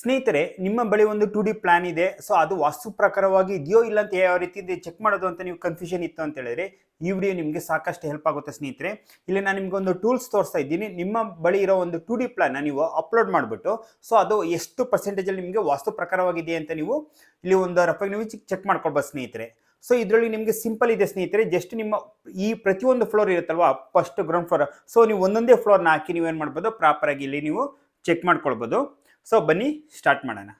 ಸ್ನೇಹಿತರೆ, ನಿಮ್ಮ ಬಳಿ ಒಂದು ಟು ಡಿ ಪ್ಲಾನ್ ಇದೆ. ಸೊ, ಅದು ವಾಸ್ತು ಪ್ರಕಾರವಾಗಿ ಇದೆಯೋ ಇಲ್ಲ ಅಂತ ಯಾವ ರೀತಿ ಇದೆ ಚೆಕ್ ಮಾಡೋದು ಅಂತ ನೀವು ಕನ್ಫ್ಯೂಷನ್ ಇತ್ತು ಅಂತ ಹೇಳಿದ್ರೆ, ಈ ವಿಡಿಯೋ ನಿಮಗೆ ಸಾಕಷ್ಟು ಹೆಲ್ಪ್ ಆಗುತ್ತೆ ಸ್ನೇಹಿತರೆ. ಇಲ್ಲಿ ನಾನು ನಿಮಗೆ ಒಂದು ಟೂಲ್ಸ್ ತೋರಿಸ್ತಾ ಇದ್ದೀನಿ. ನಿಮ್ಮ ಬಳಿ ಇರೋ ಒಂದು ಟು ಡಿ ಪ್ಲಾನ್ ನೀವು ಅಪ್ಲೋಡ್ ಮಾಡಿಬಿಟ್ಟು, ಸೊ, ಅದು ಎಷ್ಟು ಪರ್ಸೆಂಟೇಜಲ್ಲಿ ನಿಮಗೆ ವಾಸ್ತು ಪ್ರಕಾರವಾಗಿದೆ ಅಂತ ನೀವು ಇಲ್ಲಿ ಒಂದು ರಫಾಗಿ ನೀವು ಚೆಕ್ ಮಾಡ್ಕೊಳ್ಬೋದು ಸ್ನೇಹಿತರೆ. ಸೊ, ಇದರಲ್ಲಿ ನಿಮಗೆ ಸಿಂಪಲ್ ಇದೆ ಸ್ನೇಹಿತರೆ. ಜಸ್ಟ್ ನಿಮ್ಮ ಈ ಪ್ರತಿಯೊಂದು ಫ್ಲೋರ್ ಇರುತ್ತಲ್ವಾ? ಫಸ್ಟ್ ಗ್ರೌಂಡ್ ಫ್ಲೋರ್ ಸೊ, ನೀವು ಒಂದೊಂದೇ ಫ್ಲೋರ್ನ ಹಾಕಿ ನೀವೇನು ಮಾಡ್ಬೋದು? ಪ್ರಾಪರಾಗಿ ಇಲ್ಲಿ ನೀವು ಚೆಕ್ ಮಾಡ್ಕೊಳ್ಬೋದು. ಸೊ ಬನ್ನಿ ಸ್ಟಾರ್ಟ್ ಮಾಡೋಣ.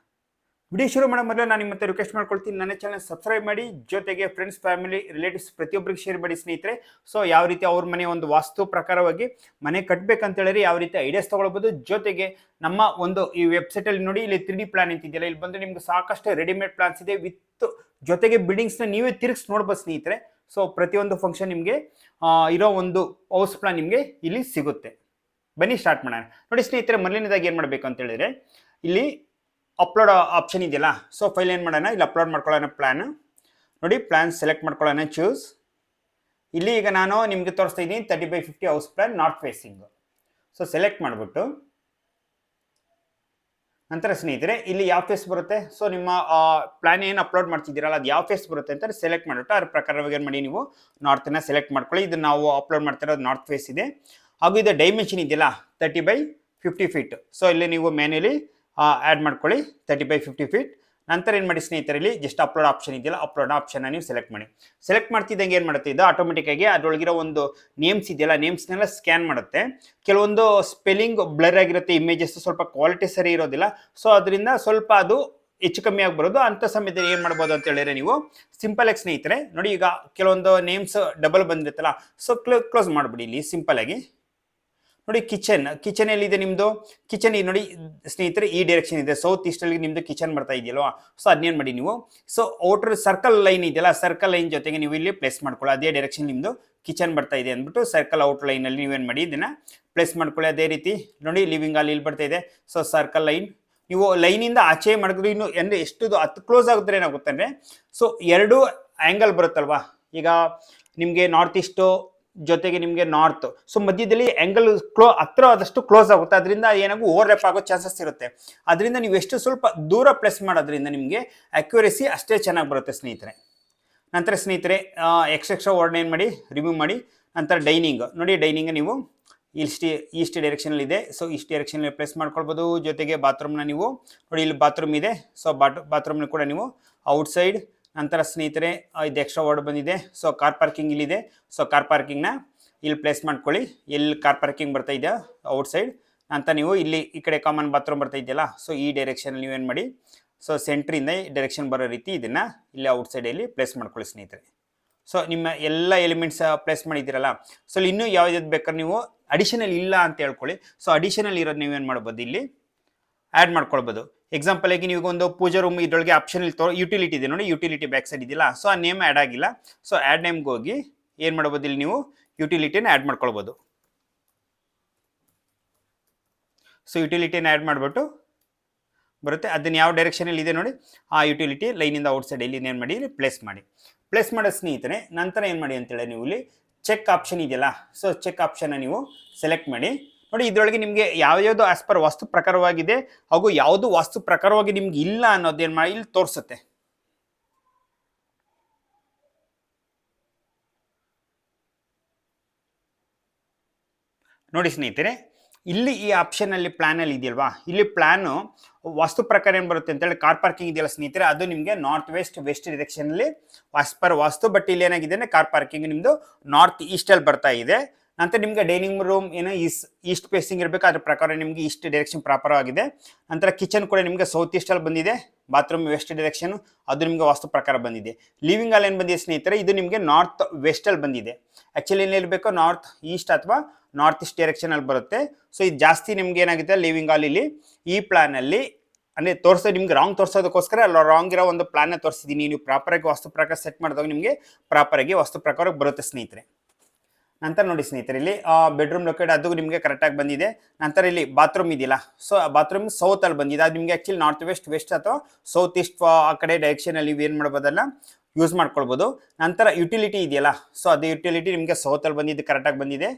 ವಿಡಿಯೋ ಶುರು ಮಾಡೋ ಮೊದಲು ನಾನು ನಿಮ್ಮ ರಿಕ್ವೆಸ್ಟ್ ಮಾಡ್ಕೊಳ್ತೀನಿ. ನನ್ನ ಚಾನಲ್ ಸಬ್ಸ್ಕ್ರೈಬ್ ಮಾಡಿ, ಜೊತೆಗೆ ಫ್ರೆಂಡ್ಸ್ ಫ್ಯಾಮಿಲಿ ರಿಲೇಟಿವ್ಸ್ ಪ್ರತಿಯೊಬ್ಬರಿಗೆ ಶೇರ್ ಮಾಡಿ ಸ್ನೇಹಿತರೆ. ಸೊ ಯಾವ ರೀತಿ ಅವ್ರ ಮನೆ ಒಂದು ವಾಸ್ತು ಪ್ರಕಾರವಾಗಿ ಮನೆ ಕಟ್ಟಬೇಕಂತ ಹೇಳಿದ್ರೆ ಯಾವ ರೀತಿ ಐಡಿಯಾಸ್ ತೊಗೊಳ್ಬೋದು. ಜೊತೆಗೆ ನಮ್ಮ ಒಂದು ಈ ವೆಬ್ಸೈಟಲ್ಲಿ ನೋಡಿ, ಇಲ್ಲಿ ತ್ರೀ ಡಿ ಪ್ಲಾನ್ ಅಂತಿದೆಯಲ್ಲ, ಇಲ್ಲಿ ಬಂದು ನಿಮ್ಗೆ ಸಾಕಷ್ಟು ರೆಡಿಮೇಡ್ ಪ್ಲಾನ್ಸ್ ಇದೆ ವಿತ್ ಜೊತೆಗೆ ಬಿಲ್ಡಿಂಗ್ಸ್ನ ನೀವೇ ತಿರುಗಿಸಿ ನೋಡ್ಬೋದು ಸ್ನೇಹಿತರೆ. ಸೊ ಪ್ರತಿಯೊಂದು ಫಂಕ್ಷನ್ ನಿಮಗೆ ಇರೋ ಒಂದು ಹೌಸ್ ಪ್ಲಾನ್ ನಿಮಗೆ ಇಲ್ಲಿ ಸಿಗುತ್ತೆ. ಬನ್ನಿ ಸ್ಟಾರ್ಟ್ ಮಾಡೋಣ. ನೋಡಿ ಸ್ನೇಹಿತರೆ, ಮೊದಲನೇದಾಗಿ ಏನು ಮಾಡಬೇಕು ಅಂತ ಹೇಳಿದ್ರೆ, ಇಲ್ಲಿ ಅಪ್ಲೋಡ್ ಆಪ್ಷನ್ ಇದೆಯಲ್ಲ ಸೊ ಫೈಲ್ ಏನು ಮಾಡೋಣ? ಇಲ್ಲಿ ಅಪ್ಲೋಡ್ ಮಾಡ್ಕೊಳ್ಳೋಣ ಪ್ಲ್ಯಾನ್ ನೋಡಿ ಪ್ಲ್ಯಾನ್ ಸೆಲೆಕ್ಟ್ ಮಾಡ್ಕೊಳ್ಳೋಣ ಚೂಸ್ ಇಲ್ಲಿ ಈಗ ನಾನು ನಿಮಗೆ ತೋರಿಸ್ತಾ ಇದ್ದೀನಿ thirty by fifty house plan north facing so select ಮಾಡಿಬಿಟ್ಟು, ನಂತರ ಸ್ನೇಹಿತರೆ, ಇಲ್ಲಿ ಯಾವ ಫೇಸ್ ಬರುತ್ತೆ? ಸೊ ನಿಮ್ಮ ಪ್ಲಾನ್ ಏನು ಅಪ್ಲೋಡ್ ಮಾಡ್ತಿದ್ದೀರಲ್ಲ, ಅದು ಯಾವ ಫೇಸ್ ಬರುತ್ತೆ ಅಂತ ಸೆಲೆಕ್ಟ್ ಮಾಡಿಬಿಟ್ಟು ಅದ್ರ ಪ್ರಕಾರವಾಗಿ ಏನು ಮಾಡಿ ನೀವು ನಾರ್ತನ್ನ ಸೆಲೆಕ್ಟ್ ಮಾಡ್ಕೊಳ್ಳಿ. ಇದು ನಾವು ಅಪ್ಲೋಡ್ ಮಾಡ್ತಿರೋದು ನಾರ್ತ್ ಫೇಸ್ ಇದೆ. ಹಾಗೂ ಇದು ಡೈಮೆನ್ಷನ್ ಇದೆಯಲ್ಲ thirty by fifty feet so ಇಲ್ಲಿ ನೀವು ಮ್ಯಾನ್ಯಲಿ ಆ್ಯಡ್ ಮಾಡ್ಕೊಳ್ಳಿ ತರ್ಟಿ ಬೈ ಫಿಫ್ಟಿ ಫೀಟ್ ನಂತರ ಏನು ಮಾಡಿ ಸ್ನೇಹಿತರಲ್ಲಿ ಜಸ್ಟ್ ಅಪ್ಲೋಡ್ ಆಪ್ಷನ್ ಇದೆಯಲ್ಲ ಅಪ್ಲೋಡ್ ಆಪ್ಷನ್ನ ನೀವು ಸೆಲೆಕ್ಟ್ ಮಾಡಿ. ಸೆಲೆಕ್ಟ್ ಮಾಡ್ತಿದ್ದಂಗೆ ಏನು ಮಾಡುತ್ತೆ? ಇದು ಆಟೋಮೆಟಿಕ್ಕಾಗಿ ಅದರೊಳಗಿರೋ ಒಂದು ನೇಮ್ಸ್ ಇದೆಯಲ್ಲ ನೇಮ್ಸ್ನೆಲ್ಲ ಸ್ಕ್ಯಾನ್ ಮಾಡುತ್ತೆ. ಕೆಲವೊಂದು ಸ್ಪೆಲ್ಲಿಂಗ್ ಬ್ಲರ್ ಆಗಿರುತ್ತೆ ಇಮೇಜಸ್ ಸ್ವಲ್ಪ ಕ್ವಾಲಿಟಿ ಸರಿ ಇರೋದಿಲ್ಲ. ಸೊ ಅದರಿಂದ ಸ್ವಲ್ಪ ಅದು ಹೆಚ್ಚು ಕಮ್ಮಿ ಆಗಿಬರೋದು. ಅಂಥ ಸಮಯದಲ್ಲಿ ಏನು ಮಾಡ್ಬೋದು ಅಂತ ಹೇಳಿದ್ರೆ ನೀವು ಸಿಂಪಲ್ ಆಗಿ ಸ್ನೇಹಿತರೆ, ನೋಡಿ ಈಗ ಕೆಲವೊಂದು ನೇಮ್ಸ್ ಡಬಲ್ ಬಂದಿರುತ್ತಲ್ಲ ಸೊ ಕ್ಲೋ ಕ್ಲೋಸ್ ಮಾಡಿಬಿಡಿ ಇಲ್ಲಿ ಸಿಂಪಲ್ ಆಗಿ. ನೋಡಿ ಕಿಚನ್ ಕಿಚನ್ ಎಲ್ಲಿದೆ ನಿಮ್ಮದು ಕಿಚನ್ ನೋಡಿ, ಸ್ನೇಹಿತರೆ, ಈ ಡೈರೆಕ್ಷನ್ ಇದೆ. ಸೌತ್ ಈಸ್ಟಲ್ಲಿ ನಿಮ್ಮದು ಕಿಚನ್ ಬರ್ತಾ ಇದೆಯಲ್ವಾ? ಸೊ ಅದನ್ನೇನು ಮಾಡಿ ನೀವು? ಸೊ ಔಟರ್ ಸರ್ಕಲ್ ಲೈನ್ ಇದೆಯಲ್ಲ ಸರ್ಕಲ್ ಲೈನ್ ಜೊತೆಗೆ ನೀವು ಇಲ್ಲಿ ಪ್ಲೇಸ್ ಮಾಡ್ಕೊಳ್ಳಿ. ಅದೇ ಡೈರೆಕ್ಷನ್ ನಿಮ್ಮದು ಕಿಚನ್ ಬರ್ತಾ ಇದೆ ಅಂದ್ಬಿಟ್ಟು ಸರ್ಕಲ್ ಔಟ್ ಲೈನಲ್ಲಿ ನೀವೇನು ಮಾಡಿ, ಇದನ್ನು ಪ್ಲೇಸ್ ಮಾಡ್ಕೊಳ್ಳಿ. ಅದೇ ರೀತಿ, ನೋಡಿ ಲಿವಿಂಗ್ ಅಲ್ಲಿ ಇಲ್ಲಿ ಬರ್ತಾ ಇದೆ. ಸೊ ಸರ್ಕಲ್ ಲೈನ್ ನೀವು ಲೈನಿಂದ ಆಚೆ ಮಾಡಿದ್ರು ಇನ್ನು, ಅಂದರೆ ಎಷ್ಟು ಹತ್ತು ಕ್ಲೋಸ್ ಆಗುತ್ತೆ ಏನಾಗುತ್ತೆ ಅಂದರೆ ಸೊ ಎರಡು ಆ್ಯಂಗಲ್ ಬರುತ್ತಲ್ವಾ? ಈಗ ನಿಮಗೆ ನಾರ್ತ್ ಈಸ್ಟು ಜೊತೆಗೆ ನಿಮಗೆ ನಾರ್ತ್ ಸೊ ಮಧ್ಯದಲ್ಲಿ ಆ್ಯಂಗಲ್ ಕ್ಲೋ ಹತ್ರ ಆದಷ್ಟು ಕ್ಲೋಸ್ ಆಗುತ್ತೆ. ಅದರಿಂದ ಏನಾಗೂ ಓವರ್ ರೆಪ್ ಆಗೋ ಚಾನ್ಸಸ್ ಇರುತ್ತೆ. ಅದರಿಂದ ನೀವು ಎಷ್ಟು ಸ್ವಲ್ಪ ದೂರ ಪ್ರೆಸ್ ಮಾಡೋದ್ರಿಂದ ನಿಮಗೆ ಅಕ್ಯುರೇಸಿ ಅಷ್ಟೇ ಚೆನ್ನಾಗಿ ಬರುತ್ತೆ ಸ್ನೇಹಿತರೆ. ನಂತರ ಸ್ನೇಹಿತರೆ ಎಕ್ಸ್ ಎಕ್ಸ್ಟ್ರಾ ವರ್ಡ್ ಏನು ಮಾಡಿ? ರಿಮೂವ್ ಮಾಡಿ. ನಂತರ ಡೈನಿಂಗ್ ನೋಡಿ ಡೈನಿಂಗ್ ನೀವು ಇಷ್ಟು ಈಸ್ಟ್ ಡೈರೆಕ್ಷನಲ್ಲಿ ಇದೆ. ಸೊ ಈಸ್ಟ್ ಡೈರೆಕ್ಷನಲ್ಲಿ ಪ್ಲೇಸ್ ಮಾಡ್ಕೊಳ್ಬೋದು. ಜೊತೆಗೆ ಬಾತ್ರೂಮ್ನ ನೀವು. ನೋಡಿ, ಇಲ್ಲಿ ಬಾತ್ರೂಮ್ ಇದೆ. ಸೊ ಬಾಟ್ ಬಾತ್ರೂಮ್ನ ಕೂಡ ನೀವು ಔಟ್ಸೈಡ್ ನಂತರ ಸ್ನೇಹಿತರೆ ಇದು ಎಕ್ಸ್ಟ್ರಾ ವರ್ಡ್ ಬಂದಿದೆ. ಸೊ ಕಾರ್ ಪಾರ್ಕಿಂಗ್ ಇಲ್ಲಿದೆ. ಸೊ ಕಾರ್ ಪಾರ್ಕಿಂಗ್ನ ಇಲ್ಲಿ ಪ್ಲೇಸ್ ಮಾಡ್ಕೊಳ್ಳಿ. ಎಲ್ಲಿ ಕಾರ್ ಪಾರ್ಕಿಂಗ್ ಬರ್ತಾ ಇದೆಯಾ? ಔಟ್ಸೈಡ್ ಅಂತ ನೀವು ಇಲ್ಲಿ ಈ ಕಡೆ ಕಾಮನ್ ಬಾತ್ರೂಮ್ ಬರ್ತಾ ಇದೆಯಲ್ಲ ಸೊ ಈ ಡೈರೆಕ್ಷನಲ್ಲಿ ನೀವೇನು ಮಾಡಿ? ಸೊ ಸೆಂಟ್ರಿಂದ ಡೈರೆಕ್ಷನ್ ಬರೋ ರೀತಿ ಇದನ್ನು ಇಲ್ಲಿ ಔಟ್ಸೈಡಲ್ಲಿ ಪ್ಲೇಸ್ ಮಾಡ್ಕೊಳ್ಳಿ ಸ್ನೇಹಿತರೆ. ಸೊ ನಿಮ್ಮ ಎಲ್ಲ ಎಲಿಮೆಂಟ್ಸ್ ಪ್ಲೇಸ್ ಮಾಡಿದ್ದೀರಲ್ಲ ಸೊ ಇಲ್ಲಿ ಇನ್ನೂ ಯಾವ್ದು ಬೇಕಾದ್ರೆ ನೀವು ಅಡಿಷನಲ್ ಇಲ್ಲ ಅಂತ ಹೇಳ್ಕೊಳ್ಳಿ. ಸೊ ಅಡಿಷನಲ್ ಇರೋದು ನೀವೇನು ಮಾಡ್ಬೋದು ಇಲ್ಲಿ? ಆ್ಯಡ್ ಮಾಡ್ಕೊಳ್ಬೋದು. ಎಕ್ಸಾಂಪಲ್ ಆಗಿ ನೀವು ಒಂದು ಪೂಜಾ ರೂಮ್ ಇದರೊಳಗೆ ಆಪ್ಷನ್ ಇಲ್ಲಿ ತೋ ಯುಟಿಲಿಟಿ ಇದೆ ನೋಡಿ ಯುಟಿಲಿಟಿ ಬ್ಯಾಕ್ ಸೈಡ್ ಇದೆಯಲ್ಲ ಸೊ ಆ ನೇಮ್ ಆ್ಯಡ್ ಆಗಿಲ್ಲ. ಸೊ ಆ್ಯಡ್ ನೇಮ್ಗೆ ಹೋಗಿ ಏನು ಮಾಡ್ಬೋದು ಇಲ್ಲಿ ನೀವು? ಯುಟಿಲಿಟಿನ ಆ್ಯಡ್ ಮಾಡ್ಕೊಳ್ಬೋದು. ಸೊ ಯುಟಿಲಿಟಿನ ಆ್ಯಡ್ ಮಾಡಿಬಿಟ್ಟು ಬರುತ್ತೆ. ಅದನ್ನು ಯಾವ ಡೈರೆಕ್ಷನಲ್ಲಿ ಇದೆ ನೋಡಿ? ಆ ಯುಟಿಲಿಟಿ ಲೈನಿಂದ ಔಟ್ ಸೈಡ್ ಇಲ್ಲಿ ಏನು ಮಾಡಿ? ಪ್ಲೇಸ್ ಮಾಡಿ. ಪ್ಲೇಸ್ ಮಾಡೋ ಸ್ನೇಹಿತರೆ, ನಂತರ ಏನು ಮಾಡಿ ಅಂತೇಳಿ ನೀವು ಇಲ್ಲಿ ಚೆಕ್ ಆಪ್ಷನ್ ಇದೆಯಲ್ಲ ಸೊ ಚೆಕ್ ಆಪ್ಷನ್ನ ನೀವು ಸೆಲೆಕ್ಟ್ ಮಾಡಿ. ನೋಡಿ, ಇದರೊಳಗೆ ನಿಮಗೆ ಯಾವ್ಯಾವುದು ಆಸ್ ಪರ್ ವಾಸ್ತು ಪ್ರಕಾರವಾಗಿದೆ ಹಾಗೂ ಯಾವುದು ವಾಸ್ತು ಪ್ರಕಾರವಾಗಿ ನಿಮ್ಗೆ ಇಲ್ಲ ಅನ್ನೋದೇನು ಮಾಡಿ ಇಲ್ಲಿ ತೋರಿಸುತ್ತೆ. ನೋಡಿ ಸ್ನೇಹಿತರೆ, ಇಲ್ಲಿ ಈ ಆಪ್ಷನಲ್ಲಿ ಪ್ಲ್ಯಾನಲ್ಲಿ ಇದೆಯಲ್ವಾ? ಇಲ್ಲಿ ಪ್ಲ್ಯಾನು ವಾಸ್ತು ಪ್ರಕಾರ ಏನು ಬರುತ್ತೆ ಅಂತೇಳಿ ಕಾರ್ ಪಾರ್ಕಿಂಗ್ ಇದೆಯಲ್ಲ ಸ್ನೇಹಿತರೆ, ಅದು ನಿಮಗೆ ನಾರ್ತ್ ವೆಸ್ಟ್ ವೆಸ್ಟ್ ಡಿರೆಕ್ಷನಲ್ಲಿ ವಾಸ್ ಪರ್ ವಾಸ್ತು ಬಟ್ ಇಲ್ಲಿ ಏನಾಗಿದೆ ಅಂದರೆ ಕಾರ್ ಪಾರ್ಕಿಂಗ್ ನಿಮ್ಮದು ನಾರ್ತ್ ಈಸ್ಟಲ್ಲಿ ಬರ್ತಾ ಇದೆ. ನಂತರ ನಿಮಗೆ ಡೈನಿಂಗ್ ರೂಮ್ ಏನೋ ಈಸ್ ಈಸ್ಟ್ ಫೇಸಿಂಗ್ ಇರಬೇಕು, ಅದ್ರ ಪ್ರಕಾರ ನಿಮಗೆ ಈಸ್ಟ್ ಡೈರೆಕ್ಷನ್ ಪ್ರಾಪರ್ ಆಗಿದೆ. ನಂತರ ಕಿಚನ್ ಕೂಡ ನಿಮಗೆ ಸೌತ್ ಈಸ್ಟಲ್ಲಿ ಬಂದಿದೆ ಬಾತ್ರೂಮ್ ವೆಸ್ಟ್ ಡೈರೆಕ್ಷನ್ ಅದು ನಿಮಗೆ ವಾಸ್ತು ಪ್ರಕಾರ ಬಂದಿದೆ. ಲಿವಿಂಗ್ ಅಲ್ಲಿ ಏನು ಬಂದಿದೆ ಸ್ನೇಹಿತರೆ, ಇದು ನಿಮಗೆ ನಾರ್ತ್ ವೆಸ್ಟಲ್ಲಿ ಬಂದಿದೆ. ಆ್ಯಕ್ಚುಲಿ ಏನಿರಬೇಕು ನಾರ್ತ್ ಈಸ್ಟ್ ಅಥವಾ ನಾರ್ತ್ ಈಸ್ಟ್ ಡೈರೆಕ್ಷನಲ್ಲಿ ಬರುತ್ತೆ. ಸೊ ಇದು ಜಾಸ್ತಿ ನಿಮ್ಗೆ ಏನಾಗುತ್ತೆ ಲಿವಿಂಗ್ ಹಾಲ್ ಇಲ್ಲಿ, ಈ ಪ್ಲಾನಲ್ಲಿ ಅಂದರೆ ತೋರಿಸೋ, ನಿಮ್ಗೆ ರಾಂಗ್ ತೋರಿಸೋದಕ್ಕೋಸ್ಕರ, ಅಲ್ಲ ರಾಂಗ್ ಇರೋ ಒಂದು ಪ್ಲಾನ್ನ ತೋರಿಸಿದ್ದೀನಿ ನೀವು ಪ್ರಾಪರಾಗಿ ವಾಸ್ತು ಪ್ರಕಾರ ಸೆಟ್ ಮಾಡಿದಾಗ ನಿಮಗೆ ಪ್ರಾಪರಾಗಿ ವಾಸ್ತು ಪ್ರಕಾರ ಬರುತ್ತೆ ಸ್ನೇಹಿತರೆ. ನಂತರ ನೋಡಿ ಸ್ನೇಹಿತರೆ, ಇಲ್ಲಿ ಬೆಡ್ರೂಮ್ ಲೊಕೇಟ್ ಅದು ನಿಮಗೆ ಕರೆಕ್ಟಾಗಿ ಬಂದಿದೆ. ನಂತರ ಇಲ್ಲಿ ಬಾತ್ರೂಮ್ ಇದೆಯಲ್ಲ ಸೊ ಬಾತ್ರೂಮ್ ಸೌತಲ್ಲಿ ಬಂದಿದೆ. ಅದು ನಿಮಗೆ ಆ್ಯಕ್ಚುಲಿ ನಾರ್ತ್ ವೆಸ್ಟ್ ವೆಸ್ಟ್ ಅಥವಾ ಸೌತ್ ಈಸ್ಟ್ ಆ ಕಡೆ ಡೈರೆಕ್ಷನಲ್ಲಿ ಏನು ಮಾಡ್ಬೋದಲ್ಲ ಯೂಸ್ ಮಾಡ್ಕೊಳ್ಬೋದು. ನಂತರ ಯುಟಿಲಿಟಿ ಇದೆಯಲ್ಲ ಸೊ ಅದು ಯುಟಿಲಿಟಿ ನಿಮಗೆ ಸೌತಲ್ಲಿ ಬಂದಿದ್ದು ಕರೆಕ್ಟಾಗಿ ಬಂದಿದೆ.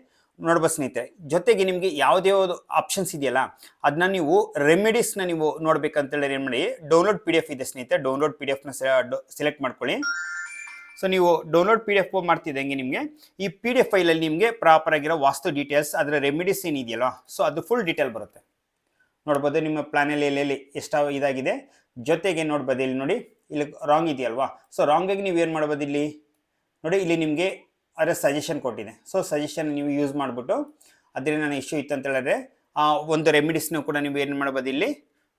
ನೋಡ್ಬೋದು ಸ್ನೇಹಿತರೆ, ಜೊತೆಗೆ ನಿಮಗೆ ಯಾವುದೇ ಒಂದು ಆಪ್ಷನ್ಸ್ ಇದೆಯಲ್ಲ ಅದನ್ನ ನೀವು ರೆಮಿಡೀಸ್ನ ನೀವು ನೋಡ್ಬೇಕಂತ ಹೇಳಿ ಏನು ಮಾಡಿ ಡೌನ್ಲೋಡ್ ಪಿ ಎಫ್ ಇದೆ ಸ್ನೇಹಿತರೆ ಡೌನ್ಲೋಡ್ ಪಿ ಡಿ ಎಫ್ನ ಸೆಲೆಕ್ಟ್ ಮಾಡ್ಕೊಳ್ಳಿ. ಸೊ ನೀವು ಡೌನ್ಲೋಡ್ ಪಿ ಡಿ ಎಫ್ ಮಾಡ್ತಿದ್ದಂಗೆ ನಿಮಗೆ? ಈ ಪಿ ಡಿ ಎಫ್ ಫೈಲಲ್ಲಿ ನಿಮಗೆ ಪ್ರಾಪರ್ ಆಗಿರೋ ವಾಸ್ತು ಡೀಟೇಲ್ಸ್ ಅದರ ರೆಮಿಡೀಸ್ ಏನಿದೆಯಲ್ಲ ಸೊ ಅದು ಫುಲ್ ಡೀಟೇಲ್ ಬರುತ್ತೆ. ನೋಡ್ಬೋದು ನಿಮ್ಮ ಪ್ಲಾನಲ್ಲಿ ಎಲ್ಲೆಲ್ಲಿ ಎಷ್ಟು ಇದಾಗಿದೆ. ಜೊತೆಗೆ ನೋಡ್ಬೋದು ಇಲ್ಲಿ ನೋಡಿ, ಇಲ್ಲಿ ರಾಂಗ್ ಇದೆಯಲ್ವಾ? ಸೊ ರಾಂಗಾಗಿ ನೀವು ಏನು ಮಾಡ್ಬೋದು ಇಲ್ಲಿ? ನೋಡಿ, ಇಲ್ಲಿ ನಿಮಗೆ ಅದರ ಸಜೆಷನ್ ಕೊಟ್ಟಿದೆ. ಸೊ ಸಜೆಷನ್ ನೀವು ಯೂಸ್ ಮಾಡಿಬಿಟ್ಟು, ಅದರಿಂದ ನಾನು ಇಶ್ಯೂ ಇತ್ತು ಅಂತ ಹೇಳಿದ್ರೆ, ಆ ಒಂದು ರೆಮಿಡೀಸ್ನೂ ಕೂಡ ನೀವು ಏನು ಮಾಡ್ಬೋದು ಇಲ್ಲಿ?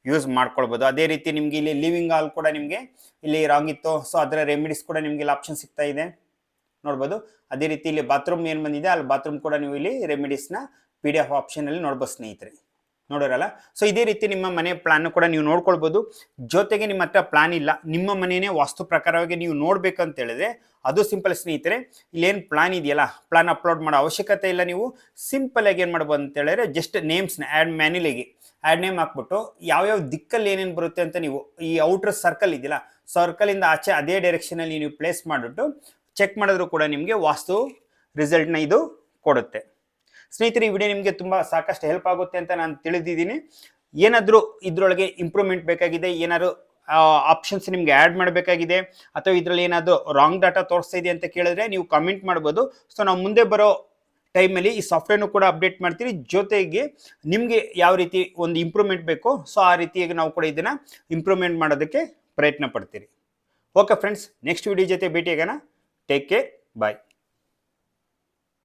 ಯೂಸ್ ಮಾಡ್ಕೊಳ್ಬೋದು. ಅದೇ ರೀತಿ ನಿಮಗೆ ಇಲ್ಲಿ ಲಿವಿಂಗ್ ಹಾಲ್ ಕೂಡ ನಿಮಗೆ ಇಲ್ಲಿ ರಾಂಗ್ ಇತ್ತು. ಸೊ ಅದರ ರೆಮಿಡೀಸ್ ಕೂಡ ನಿಮಗೆ ಇಲ್ಲಿ ಆಪ್ಷನ್ ಸಿಗ್ತಾ ಇದೆ. ನೋಡ್ಬೋದು. ಅದೇ ರೀತಿ ಇಲ್ಲಿ ಬಾತ್ರೂಮ್ ಏನು ಬಂದಿದೆ, ಅಲ್ಲಿ ಬಾತ್ರೂಮ್ ಕೂಡ ನೀವು ಇಲ್ಲಿ ರೆಮಿಡೀಸ್ನ ಪಿ ಡಿ ಎಫ್ ಆಪ್ಷನಲ್ಲಿ ನೋಡ್ಬೋದು ಸ್ನೇಹಿತರೆ. ನೋಡೋರಲ್ಲ? ಸೊ ಇದೇ ರೀತಿ ನಿಮ್ಮ ಮನೆ ಪ್ಲಾನ್ ಕೂಡ ನೀವು ನೋಡ್ಕೊಳ್ಬೋದು. ಜೊತೆಗೆ ನಿಮ್ಮ ಹತ್ರ ಪ್ಲಾನ್ ಇಲ್ಲ. ನಿಮ್ಮ ಮನೆಯೇ ವಾಸ್ತು ಪ್ರಕಾರವಾಗಿ ನೀವು ನೋಡ್ಬೇಕಂತ ಹೇಳಿದ್ರೆ, ಅದು ಸಿಂಪಲ್ ಸ್ನೇಹಿತರೆ. ಇಲ್ಲೇನು ಪ್ಲಾನ್ ಇದೆಯಲ್ಲ? ಪ್ಲಾನ್ ಅಪ್ಲೋಡ್ ಮಾಡೋ ಅವಶ್ಯಕತೆ ಇಲ್ಲ ನೀವು. ಸಿಂಪಲ್ ಆಗಿ ಏನು ಮಾಡ್ಬೋದು ಅಂತ ಹೇಳಿದ್ರೆ ಜಸ್ಟ್ ನೇಮ್ಸ್ನ ಆ್ಯಡ್ ಮ್ಯಾನ್ಯುಲಿಗೆ ಆ್ಯಡ್ ನೇಮ್ ಹಾಕ್ಬಿಟ್ಟು ಯಾವ್ಯಾವ ದಿಕ್ಕಲ್ಲಿ ಏನೇನು ಬರುತ್ತೆ ಅಂತ ನೀವು ಈ ಔಟರ್ ಸರ್ಕಲ್ ಇದೆಯಲ್ಲ ಸರ್ಕಲಿಂದ ಆಚೆ ಅದೇ ಡೈರೆಕ್ಷನಲ್ಲಿ ನೀವು ಪ್ಲೇಸ್ ಮಾಡಿಬಿಟ್ಟು ಚೆಕ್ ಮಾಡಿದ್ರು ಕೂಡ ನಿಮಗೆ ವಾಸ್ತು ರಿಸಲ್ಟ್ನ ಇದು ಕೊಡುತ್ತೆ. ಸ್ನೇಹಿತರೆ, ಈ ವಿಡಿಯೋ ನಿಮಗೆ ತುಂಬ ಸಾಕಷ್ಟು ಹೆಲ್ಪ್ ಆಗುತ್ತೆ ಅಂತ ನಾನು ತಿಳಿದಿದ್ದೀನಿ. ಏನಾದರೂ ಇದರೊಳಗೆ ಇಂಪ್ರೂವ್ಮೆಂಟ್ ಬೇಕಾಗಿದೆ, ಏನಾದರೂ ಆಪ್ಷನ್ಸ್ ನಿಮಗೆ ಆ್ಯಡ್ ಮಾಡಬೇಕಾಗಿದೆ, ಅಥವಾ ಇದರಲ್ಲಿ ಏನಾದರೂ ರಾಂಗ್ ಡಾಟಾ ತೋರಿಸ್ತಾ ಇದೆ ಅಂತ ಕೇಳಿದ್ರೆ ನೀವು ಕಮೆಂಟ್ ಮಾಡ್ಬೋದು. ಸೊ ನಾವು ಮುಂದೆ ಬರೋ ಟೈಮಲ್ಲಿ ಈ ಸಾಫ್ಟ್ವೇರ್ನು ಕೂಡ ಅಪ್ಡೇಟ್ ಮಾಡ್ತೀರಿ. ಜೊತೆಗೆ ನಿಮಗೆ ಯಾವ ರೀತಿ ಒಂದು ಇಂಪ್ರೂವ್ಮೆಂಟ್ ಬೇಕೋ ಸೊ ಆ ರೀತಿಯಾಗಿ ನಾವು ಕೂಡ ಇದನ್ನು ಇಂಪ್ರೂವ್ಮೆಂಟ್ ಮಾಡೋದಕ್ಕೆ ಪ್ರಯತ್ನ ಪಡ್ತೀರಿ. ಓಕೆ ಫ್ರೆಂಡ್ಸ್, ನೆಕ್ಸ್ಟ್ ವಿಡಿಯೋ ಜೊತೆ ಭೇಟಿಯಾಗೋಣ. Take care, bye.